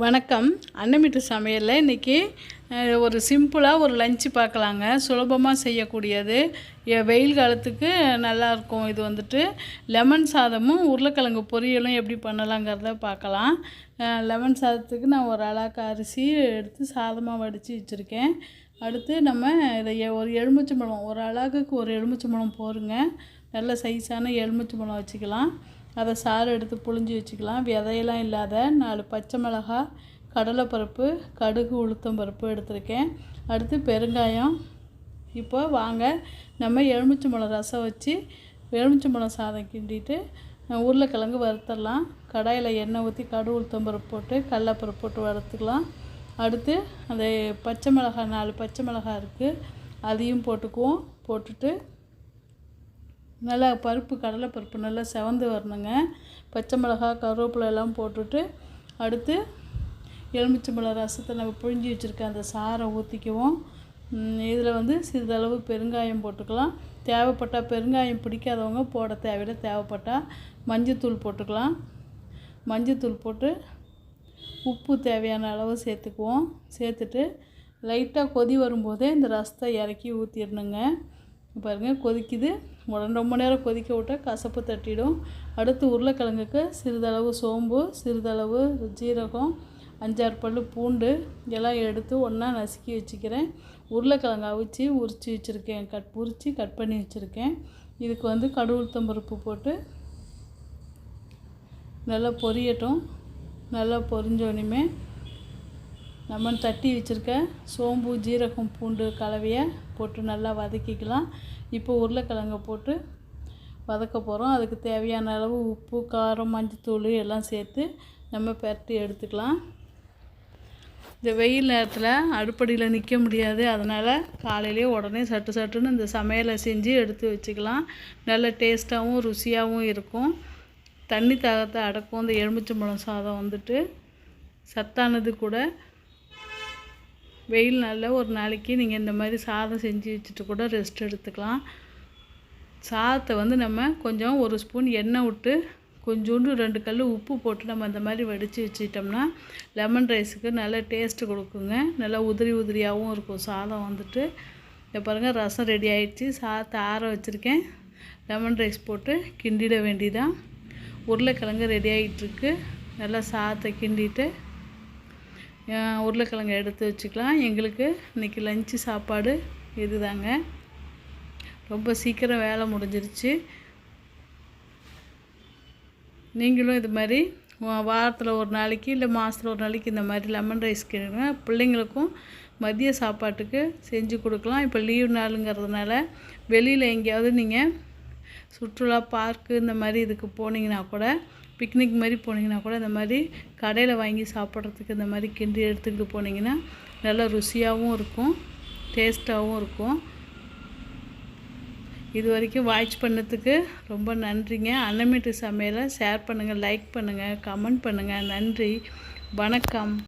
வணக்கம். அன்னமிட்டு சமையலில் இன்றைக்கி ஒரு சிம்பிளாக ஒரு லஞ்சு பார்க்கலாங்க சுலபமாக செய்யக்கூடியது. வெயில் காலத்துக்கு நல்லாயிருக்கும் இது வந்துட்டு. லெமன் சாதமும் உருளைக்கிழங்கு பொரியலும் எப்படி பண்ணலாங்கிறத பார்க்கலாம் லெமன் சாதத்துக்கு நான் ஒரு அலாக்கு அரிசி எடுத்து சாதமாக வடித்து வச்சுருக்கேன். அடுத்து நம்ம இதை ஒரு எலுமிச்சம்பழம் ஒரு அழகுக்கு ஒரு எலுமிச்சம்பழம் போருங்க நல்ல சைஸான எலுமிச்சம்பழம் வச்சுக்கலாம். அதை சாறு எடுத்து புழிஞ்சு வச்சுக்கலாம். விதையெல்லாம் இல்லாத நாலு பச்சை மிளகாய் கடலைப்பருப்பு கடுகு உளுத்தம் பருப்பு எடுத்திருக்கேன். அடுத்து பெருங்காயம். இப்போ வாங்க நம்ம எலுமிச்சம்பழம் ரசம் வச்சு எலுமிச்சம்பழம் சாதம் கிண்டிட்டு உருளைக்கிழங்கு வறுத்தரலாம். கடாயில் எண்ணெய் ஊற்றி கடுகு உளுத்தம் பருப்பு போட்டு கடலப்பருப்பு போட்டு வறுத்துக்கலாம். அடுத்து அந்த பச்சை மிளகாய் நாலு பச்சை மிளகாய் இருக்குது அதையும் போட்டுக்குவோம். போட்டுட்டு நல்லா பருப்பு கடலை பருப்பு நல்லா செவந்து வரணுங்க. பச்சை மிளகாய் கருவேப்பிலை எல்லாம் போட்டுட்டு அடுத்து எலுமிச்சம்பழம் ரசத்தை நம்ம புழிஞ்சி வச்சுருக்க அந்த சாரை ஊற்றிக்குவோம் இதில் வந்து சிறிதளவு பெருங்காயம் போட்டுக்கலாம். தேவைப்பட்டால் பெருங்காயம் பிடிக்காதவங்க போட தேவையில்லை. தேவைப்பட்டால் மஞ்சத்தூள் போட்டுக்கலாம். மஞ்சத்தூள் போட்டு உப்பு தேவையான அளவு சேர்த்துக்குவோம். சேர்த்துட்டு லைட்டாக கொதி வரும்போதே இந்த ரசத்தை இறக்கி ஊற்றிடணுங்க பாருங்கள் கொதிக்குது. உடனே ரொம்ப நேரம் கொதிக்க விட்டால் கசப்பு தட்டிடும். அடுத்து உருளைக்கிழங்குக்கு சிறிதளவு சோம்பு சிறிதளவு ஜீரகம் அஞ்சாறு பல் பூண்டு எல்லாம் எடுத்து ஒன்றா நசுக்கி வச்சுக்கிறேன். உருளைக்கிழங்கு அவிச்சு உரித்து வச்சுருக்கேன். கட் உரித்து கட் பண்ணி வச்சுருக்கேன். இதுக்கு வந்து கடுகுளுத்தம் பருப்பு போட்டு நல்லா பொரியட்டும். நல்லா பொரிஞ்சோனையுமே நம்ம தட்டி வச்சுருக்க சோம்பு ஜீரகம் பூண்டு கலவையை போட்டு நல்லா வதக்கிக்கலாம். இப்போ உருளைக்கிழங்க போட்டு வதக்க போகிறோம் அதுக்கு தேவையான அளவு உப்பு காரம் மஞ்சத்தூள் எல்லாம் சேர்த்து நம்ம பரட்டி எடுத்துக்கலாம். இந்த வெயில் நேரத்தில் அடுப்படியில் நிற்க முடியாது. அதனால் காலையிலே உடனே சட்டு சட்டுன்னு இந்த சமையலை செஞ்சு எடுத்து வச்சுக்கலாம். நல்ல டேஸ்ட்டாகவும் ருசியாகவும் இருக்கும். தண்ணி தாகத்தை அடக்கும். இந்த எலுமிச்சம்பழம் சாதம் வந்துட்டு சத்தானது கூட வெயில் நாளில் ஒரு நாளைக்கு நீங்கள் இந்த மாதிரி சாதம் செஞ்சு வச்சுட்டு கூட ரெஸ்ட் எடுத்துக்கலாம். சாதத்தை வந்து நம்ம கொஞ்சம் ஒரு ஸ்பூன் எண்ணெய் விட்டு கொஞ்சோண்டு ரெண்டு கல் உப்பு போட்டு நம்ம அந்த மாதிரி வடித்து வச்சுட்டோம்னா லெமன் ரைஸுக்கு நல்ல டேஸ்ட்டு கொடுக்குங்க. நல்லா உதிரி உதிரியாகவும் இருக்கும் சாதம் வந்துட்டு. இப்போ பாருங்கள் ரசம் ரெடி ஆயிடுச்சு. சாதத்தை ஆற வச்சுருக்கேன். லெமன் ரைஸ் போட்டு கிண்டிட வேண்டியதான் உருளைக்கிழங்கு ரெடி ஆகிட்டுருக்கு நல்லா சாதத்தை கிண்டிட்டு உருளைக்கிழங்கு எடுத்து வச்சுக்கலாம். எங்களுக்கு இன்றைக்கி லஞ்சு சாப்பாடு இதுதாங்க. ரொம்ப சீக்கிரம் வேலை முடிஞ்சிருச்சு. நீங்களும் இது மாதிரி வாரத்தில் ஒரு நாளைக்கு இல்லை மாதத்தில் ஒரு நாளைக்கு இந்த மாதிரி லெமன் ரைஸ் கிடுங்க பிள்ளைங்களுக்கும் மதிய சாப்பாட்டுக்கு செஞ்சு கொடுக்கலாம். இப்போ லீவ் நாளுங்கிறதுனால வெளியில் எங்கேயாவது நீங்கள் சுற்றுலா பார்க்கு இந்த மாதிரி இதுக்கு போனீங்கன்னா கூட பிக்னிக் மாதிரி போனீங்கன்னா கூட இந்த மாதிரி கடையில் வாங்கி சாப்பிட்றதுக்கு இந்த மாதிரி கிண்டி எடுத்துக்கிட்டு போனீங்கன்னா நல்லா ருசியாகவும் இருக்கும் டேஸ்ட்டாகவும் இருக்கும். இது வரைக்கும் வாட்ச் பண்ணதுக்கு ரொம்ப நன்றிங்க. அன்னமீட்டு சமையலை ஷேர் பண்ணுங்கள் லைக் பண்ணுங்கள் கமெண்ட் பண்ணுங்கள் நன்றி. வணக்கம்.